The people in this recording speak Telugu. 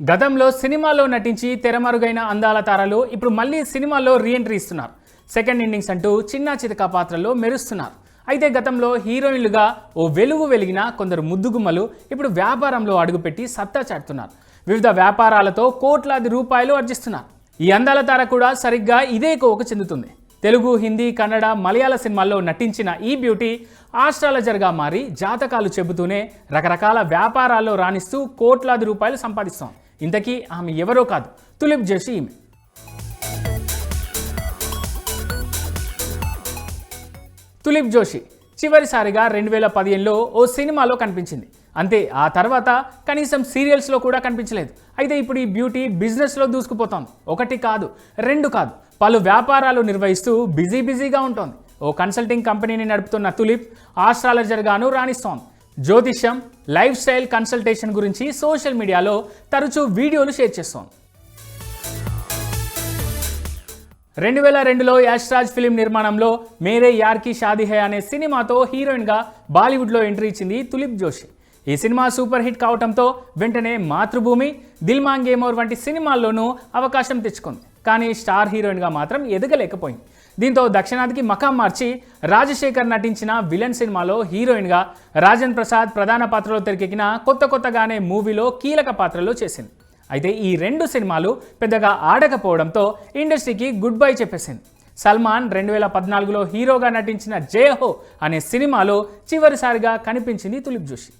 గతంలో సినిమాలో నటించి తెరమరుగైన అందాల తారలు ఇప్పుడు మళ్ళీ సినిమాల్లో రీఎంట్రీ ఇస్తున్నారు. సెకండ్ ఇన్నింగ్స్ అంటూ చిన్న చితక పాత్రల్లో మెరుస్తున్నారు. అయితే గతంలో హీరోయిన్లుగా ఓ వెలుగు వెలిగిన కొందరు ముద్దుగుమ్మలు ఇప్పుడు వ్యాపారంలో అడుగుపెట్టి సత్తా చాటుతున్నారు. వివిధ వ్యాపారాలతో కోట్లాది రూపాయలు ఆర్జిస్తున్నారు. ఈ అందాల తార కూడా సరిగ్గా ఇదే కోవకు చెందుతుంది. తెలుగు హిందీ కన్నడ మలయాళ సినిమాల్లో నటించిన ఈ బ్యూటీ ఆస్ట్రాలజర్గా మారి జాతకాలు చెబుతూనే రకరకాల వ్యాపారాల్లో రాణిస్తూ కోట్లాది రూపాయలు సంపాదిస్తాం ఇంతకీ ఆమె ఎవరో కాదు. తులిప్ జోషి ఈమె. తులిప్ జోషి చివరిసారిగా రెండు వేల పదిహేనులో ఓ సినిమాలో కనిపించింది. అంతే ఆ తర్వాత కనీసం సీరియల్స్లో కూడా కనిపించలేదు. అయితే ఇప్పుడు ఈ బ్యూటీ బిజినెస్లో దూసుకుపోతోంది. ఒకటి కాదు రెండు కాదు పలు వ్యాపారాలు నిర్వహిస్తూ బిజీ బిజీగా ఉంటుంది. ఓ కన్సల్టింగ్ కంపెనీని నడుపుతున్న తులిప్ ఆస్ట్రాలజర్గాను రాణిస్తోంది. జ్యోతిష్యం లైఫ్ స్టైల్ కన్సల్టేషన్ గురించి సోషల్ మీడియాలో తరచూ వీడియోలు షేర్ చేస్తోంది. రెండు వేల రెండులో యాష్రాజ్ ఫిలిం నిర్మాణంలో మేరే యార్కి షాదీ హై అనే సినిమాతో హీరోయిన్గా బాలీవుడ్లో ఎంట్రీ ఇచ్చింది తులిప్ జోషి. ఈ సినిమా సూపర్ హిట్ కావడంతో వెంటనే మాతృభూమి దిల్ మాంగేమోర్ వంటి సినిమాల్లోనూ అవకాశం తెచ్చుకుంది. కానీ స్టార్ హీరోయిన్గా మాత్రం ఎదగలేకపోయింది. దీంతో దక్షిణాదికి మకాం మార్చి రాజశేఖర్ నటించిన విలన్ సినిమాలో హీరోయిన్గా రాజన్ ప్రసాద్ ప్రధాన పాత్రలో తెరకెక్కిన కొత్త కొత్తగానే మూవీలో కీలక పాత్రలో చేసింది. అయితే ఈ రెండు సినిమాలు పెద్దగా ఆడకపోవడంతో ఇండస్ట్రీకి గుడ్ బై చెప్పేసింది. సల్మాన్ రెండు వేల పద్నాలుగులో హీరోగా నటించిన జయహో అనే సినిమాలో చివరిసారిగా కనిపించింది తులిప్ జోషి.